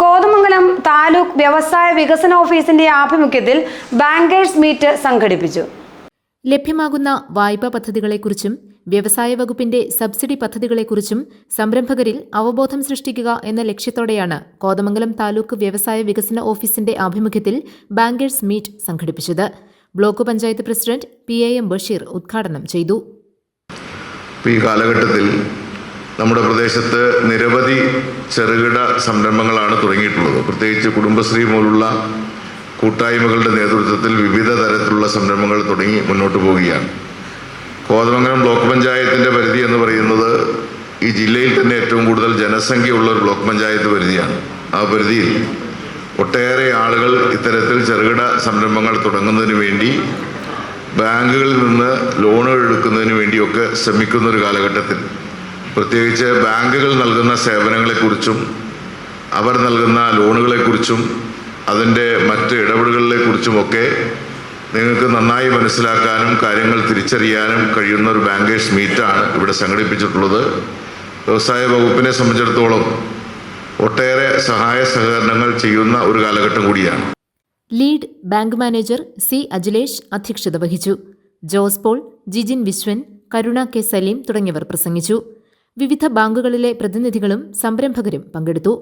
കോതമംഗലം താലൂക്ക് വ്യവസായ വികസന ഓഫീസിന്റെ ആഭിമുഖ്യത്തിൽ ബാങ്കേഴ്സ് മീറ്റ് സംഘടിപ്പിച്ചു. ലഭ്യമാകുന്ന വായ്പാ പദ്ധതികളെക്കുറിച്ചും വ്യവസായ വകുപ്പിന്റെ സബ്സിഡി പദ്ധതികളെക്കുറിച്ചും സംരംഭകരിൽ അവബോധം സൃഷ്ടിക്കുക എന്ന ലക്ഷ്യത്തോടെയാണ് കോതമംഗലം താലൂക്ക് വ്യവസായ വികസന ഓഫീസിന്റെ ആഭിമുഖ്യത്തിൽ ബാങ്കേഴ്സ് മീറ്റ് സംഘടിപ്പിച്ചത്. Block panchayat president P A M Basheer ഉദ്ഘാടനം ചെയ്തു. ഈ കാലഘട്ടത്തിൽ നമ്മുടെ പ്രദേശത്ത് നിരവധി ചെറുകിട സംരംഭങ്ങളാണ് തുടങ്ങിയിട്ടുള്ളത്. പ്രത്യേകിച്ച് കുടുംബശ്രീ പോലുള്ള കൂട്ടായ്മകളുടെ നേതൃത്വത്തിൽ വിവിധ തരത്തിലുള്ള സംരംഭങ്ങൾ തുടങ്ങി മുന്നോട്ട് പോവുകയാണ്. കോതമംഗലം ബ്ലോക്ക് പഞ്ചായത്തിന്റെ പരിധി എന്ന് പറയുന്നത് ഈ ജില്ലയിൽ തന്നെ ഏറ്റവും കൂടുതൽ ജനസംഖ്യയുള്ള ഒരു ബ്ലോക്ക് പഞ്ചായത്ത് പരിധിയാണ്. ആ പരിധിയിൽ ഒട്ടേറെ ആളുകൾ ഇത്തരത്തിൽ ചെറുകിട സംരംഭങ്ങൾ തുടങ്ങുന്നതിന് വേണ്ടി ബാങ്കുകളിൽ നിന്ന് ലോണുകൾ എടുക്കുന്നതിന് വേണ്ടിയൊക്കെ ശ്രമിക്കുന്ന ഒരു കാലഘട്ടത്തിൽ പ്രത്യേകിച്ച് ബാങ്കുകൾ നൽകുന്ന സേവനങ്ങളെക്കുറിച്ചും അവർ നൽകുന്ന ലോണുകളെക്കുറിച്ചും അതിന്റെ മറ്റ് ഇടപെടലുകളെക്കുറിച്ചുമൊക്കെ നിങ്ങൾക്ക് നന്നായി മനസ്സിലാക്കാനും കാര്യങ്ങൾ തിരിച്ചറിയാനും കഴിയുന്ന ഒരു ബാങ്കേഴ്സ് മീറ്റാണ് ഇവിടെ സംഘടിപ്പിച്ചിട്ടുള്ളത്. വ്യവസായ വകുപ്പിനെ സംബന്ധിച്ചിടത്തോളം ഒട്ടേറെ സഹായ സഹകരണങ്ങൾ ചെയ്യുന്ന ഒരു കാലഘട്ടം കൂടിയാണ്. Lead bank manager C Ajilesh അധ്യക്ഷത വഹിച്ചു. ജോസ് പോൾ ജിജിൻ വിശ്വൻ കരുണ കെ സലീം തുടങ്ങിയവർ പ്രസംഗിച്ചു. വിവിധ ബാങ്കുകളിലെ പ്രതിനിധികളും സംരംഭകരും പങ്കെടുത്തു.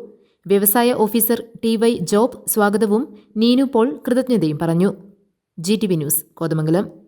വ്യവസായ ഓഫീസർ ടി വൈ ജോബ് സ്വാഗതവും നീനു പോൾ കൃതജ്ഞതയും പറഞ്ഞു. G T V news Kothamangalam.